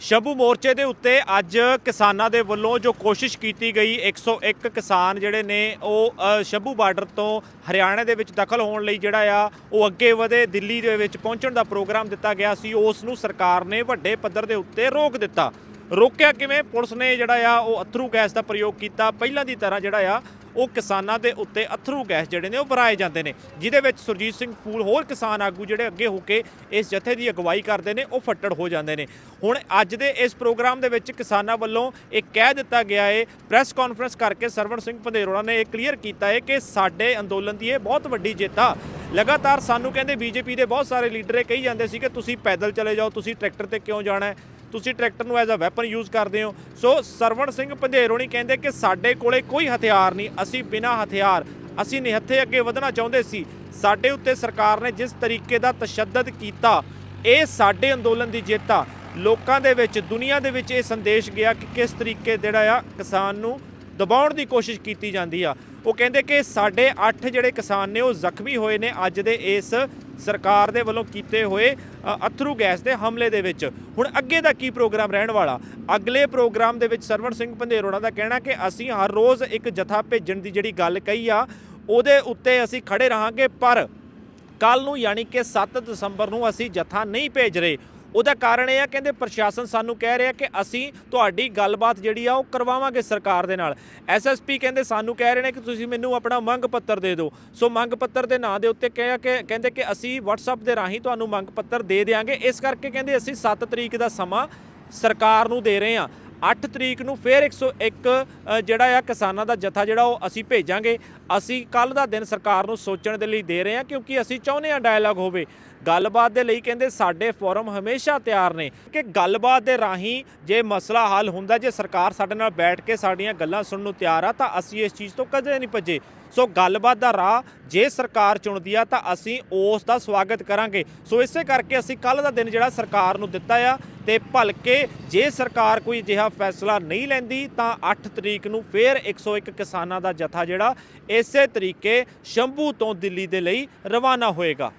ਸ਼ਬੂ ਮੋਰਚੇ ਦੇ ਉੱਤੇ ਅੱਜ ਕਿਸਾਨਾਂ ਦੇ ਵੱਲੋਂ ਜੋ ਕੋਸ਼ਿਸ਼ ਕੀਤੀ ਗਈ 101 ਕਿਸਾਨ ਜਿਹੜੇ ਨੇ ਉਹ ਅ, ਸ਼ੰਭੂ ਬਾਰਡਰ ਤੋਂ ਹਰਿਆਣਾ ਦੇ ਵਿੱਚ ਦਖਲ ਹੋਣ ਲਈ ਜਿਹੜਾ ਆ ਉਹ ਅੱਗੇ ਵਧੇ ਦਿੱਲੀ ਦੇ ਵਿੱਚ ਪਹੁੰਚਣ ਦਾ ਪ੍ਰੋਗਰਾਮ ਦਿੱਤਾ ਗਿਆ ਸੀ ਉਸ ਨੂੰ ਸਰਕਾਰ ਨੇ ਵੱਡੇ ਪੱਧਰ ਦੇ ਉੱਤੇ ਰੋਕ ਦਿੱਤਾ। ਰੋਕਿਆ ਕਿਵੇਂ? ਪੁਲਿਸ ਨੇ ਜਿਹੜਾ ਆ ਉਹ ਅਥਰੂ ਗੈਸ ਦਾ ਪ੍ਰਯੋਗ ਕੀਤਾ। ਪਹਿਲਾਂ ਦੀ ਤਰ੍ਹਾਂ ਜਿਹੜਾ ਆ ਉਹ ਕਿਸਾਨਾਂ ਦੇ ਉੱਤੇ ਅਥਰੂ ਗੈਸ ਜਿਹੜੇ ਨੇ ਉਹ ਵਰਾਏ ਜਾਂਦੇ ਨੇ, ਜਿਹਦੇ ਵਿੱਚ ਸੁਰਜੀਤ ਸਿੰਘ ਫੂਲ ਹੋਰ ਕਿਸਾਨ ਆਗੂ ਜਿਹੜੇ ਅੱਗੇ ਹੋ ਕੇ ਇਸ ਜਥੇ ਦੀ ਅਗਵਾਈ ਕਰਦੇ ਨੇ, ਉਹ ਫੱਟੜ ਹੋ ਜਾਂਦੇ ਨੇ। ਹੁਣ ਅੱਜ ਦੇ ਇਸ ਪ੍ਰੋਗਰਾਮ ਦੇ ਵਿੱਚ ਕਿਸਾਨਾਂ ਵੱਲੋਂ ਇਹ ਕਹਿ ਦਿੱਤਾ ਗਿਆ ਹੈ ਪ੍ਰੈਸ ਕਾਨਫਰੰਸ ਕਰਕੇ ਸਰਵਣ ਸਿੰਘ ਪੰਧੇਰੋੜਾ ਨੇ ਇਹ ਕਲੀਅਰ ਕੀਤਾ ਹੈ ਕਿ ਸਾਡੇ ਅੰਦੋਲਨ ਦੀ ਇਹ ਬਹੁਤ ਵੱਡੀ ਜਿੱਤ ਆ। ਲਗਾਤਾਰ ਸਾਨੂੰ ਕਹਿੰਦੇ ਬੀਜੇਪੀ ਦੇ ਬਹੁਤ ਸਾਰੇ ਲੀਡਰ ਇਹ ਕਹੀ ਜਾਂਦੇ ਸੀ ਕਿ ਤੁਸੀਂ ਪੈਦਲ ਚਲੇ ਜਾਓ, ਤੁਸੀਂ ਟਰੈਕਟਰ ਤੇ ਕਿਉਂ ਜਾਣਾ ਹੈ? ਤੁਸੀਂ ਟਰੈਕਟਰ ਨੂੰ ਐਜ਼ ਅ ਵੈਪਨ ਯੂਜ਼ ਕਰਦੇ ਹੋ। ਸੋ ਸਰਵਣ ਸਿੰਘ ਪੰਧੇਰੋਣੀ ਕਹਿੰਦੇ ਕਿ ਸਾਡੇ ਕੋਲੇ ਕੋਈ ਹਥਿਆਰ ਨਹੀਂ, ਅਸੀਂ ਬਿਨਾਂ ਹਥਿਆਰ, ਅਸੀਂ ਨਿਹੱਥੇ ਅੱਗੇ ਵਧਣਾ ਚਾਹੁੰਦੇ ਸੀ। ਸਾਡੇ ਉੱਤੇ ਸਰਕਾਰ ਨੇ ਜਿਸ ਤਰੀਕੇ ਦਾ ਤਸ਼ੱਦਦ ਕੀਤਾ, ਇਹ ਸਾਡੇ ਅੰਦੋਲਨ ਦੀ ਜਿੱਤ ਆ। ਲੋਕਾਂ ਦੇ ਵਿੱਚ, ਦੁਨੀਆ ਦੇ ਵਿੱਚ ਇਹ ਸੰਦੇਸ਼ ਗਿਆ ਕਿ ਕਿਸ ਤਰੀਕੇ ਜਿਹੜਾ ਆ ਕਿਸਾਨ ਨੂੰ ਦਬਾਉਣ ਦੀ ਕੋਸ਼ਿਸ਼ ਕੀਤੀ ਜਾਂਦੀ ਆ। ਉਹ ਕਹਿੰਦੇ ਕਿ ਸਾਡੇ 8 ਜਿਹੜੇ ਕਿਸਾਨ ਨੇ, ਉਹ ਜ਼ਖਮੀ ਹੋਏ ਨੇ ਅੱਜ ਦੇ ਇਸ ਸਰਕਾਰ ਦੇ ਵੱਲੋਂ ਕੀਤੇ ਹੋਏ ਅਥਰੂ ਗੈਸ ਦੇ ਹਮਲੇ ਦੇ ਵਿੱਚ। ਹੁਣ ਅੱਗੇ ਦਾ ਕੀ ਪ੍ਰੋਗਰਾਮ ਰਹਿਣ ਵਾਲਾ? ਅਗਲੇ ਪ੍ਰੋਗਰਾਮ ਦੇ ਵਿੱਚ ਸਰਵਣ ਸਿੰਘ ਪੰਧੇਰੋੜਾ ਦਾ ਕਹਿਣਾ ਕਿ ਅਸੀਂ ਹਰ ਰੋਜ਼ ਇੱਕ ਜਥਾ ਭੇਜਣ ਦੀ ਜਿਹੜੀ ਗੱਲ ਕਹੀ ਆ, ਉਹਦੇ ਉੱਤੇ ਅਸੀਂ ਖੜੇ ਰਹਾਂਗੇ, ਪਰ ਕੱਲ ਨੂੰ ਯਾਨੀ ਕਿ 7 ਦਸੰਬਰ ਨੂੰ ਅਸੀਂ ਜਥਾ ਨਹੀਂ ਭੇਜ ਰਹੇ। ਉਹਦਾ ਕਾਰਨ ਇਹ ਆ, ਕਹਿੰਦੇ ਪ੍ਰਸ਼ਾਸਨ ਸਾਨੂੰ ਕਹਿ ਰਿਹਾ ਕਿ ਅਸੀਂ ਤੁਹਾਡੀ ਗੱਲਬਾਤ ਜਿਹੜੀ ਆ, ਉਹ ਕਰਵਾਵਾਂਗੇ ਸਰਕਾਰ ਦੇ ਨਾਲ। ਐਸਐਸਪੀ ਕਹਿੰਦੇ ਸਾਨੂੰ ਕਹਿ ਰਹੇ ਨੇ ਕਿ ਤੁਸੀਂ ਮੈਨੂੰ ਆਪਣਾ ਮੰਗ ਪੱਤਰ ਦੇ ਦਿਓ। ਸੋ ਮੰਗ ਪੱਤਰ ਦੇ ਨਾਂ ਦੇ ਉੱਤੇ ਕਿਹਾ ਕਿ, ਕਹਿੰਦੇ ਕਿ ਅਸੀਂ WhatsApp ਦੇ ਰਾਹੀਂ ਤੁਹਾਨੂੰ ਮੰਗ ਪੱਤਰ ਦੇ ਦੇਵਾਂਗੇ ਇਸ ਕਰਕੇ ਕਹਿੰਦੇ ਅਸੀਂ 7 ਤਰੀਕ ਦਾ ਸਮਾਂ ਸਰਕਾਰ ਨੂੰ ਦੇ ਰਹੇ ਹਾਂ। 8 ਤਰੀਕ ਨੂੰ ਫੇਰ 101 ਅ, ਜਿਹੜਾ ਆ ਕਿਸਾਨਾਂ ਦਾ ਜਥਾ ਜਿਹੜਾ ਉਹ ਅਸੀਂ ਭੇਜਾਂਗੇ। ਅਸੀਂ ਕੱਲ ਦਾ ਦਿਨ ਸਰਕਾਰ ਨੂੰ ਸੋਚਣ ਦੇ ਲਈ ਦੇ ਰਹੇ ਹਾਂ ਕਿਉਂਕਿ ਅਸੀਂ ਚਾਹੁੰਦੇ ਹਾਂ ਡਾਇਲੌਗ ਹੋਵੇ। ਗੱਲਬਾਤ ਦੇ ਲਈ ਕਹਿੰਦੇ ਸਾਡੇ ਫੋਰਮ ਹਮੇਸ਼ਾ ਤਿਆਰ ਨੇ ਕਿ ਗੱਲਬਾਤ ਦੇ ਰਾਹੀਂ ਜੇ ਮਸਲਾ ਹੱਲ ਹੁੰਦਾ ਜੇ ਸਰਕਾਰ ਸਾਡੇ ਨਾਲ ਬੈਠ ਕੇ ਸਾਡੀਆਂ ਗੱਲਾਂ ਸੁਣਨ ਨੂੰ ਤਿਆਰ ਆ ਤਾਂ ਅਸੀਂ ਇਸ ਚੀਜ਼ ਤੋਂ ਕਦੇ ਨਹੀਂ ਭੱਜੇ। ਸੋ ਗੱਲਬਾਤ ਦਾ ਰਾਹ ਜੇ ਸਰਕਾਰ ਚੁਣਦੀ ਆ ਤਾਂ ਅਸੀਂ ਉਸ ਦਾ ਸਵਾਗਤ ਕਰਾਂਗੇ। ਸੋ ਇਸੇ ਕਰਕੇ ਅਸੀਂ ਕੱਲ ਦਾ ਦਿਨ ਜਿਹੜਾ ਸਰਕਾਰ ਨੂੰ ਦਿੱਤਾ ਆ ਤੇ ਭਲਕੇ ਜੇ ਸਰਕਾਰ ਕੋਈ ਅਜਿਹਾ ਫੈਸਲਾ ਨਹੀਂ ਲੈਂਦੀ, ਤਾਂ 8 ਤਰੀਕ ਨੂੰ ਫੇਰ 101 ਕਿਸਾਨਾਂ ਦਾ ਜਥਾ ਜਿਹੜਾ ਇਸੇ ਤਰੀਕੇ ਸ਼ੰਭੂ ਤੋਂ ਦਿੱਲੀ ਦੇ ਲਈ ਰਵਾਨਾ ਹੋਏਗਾ।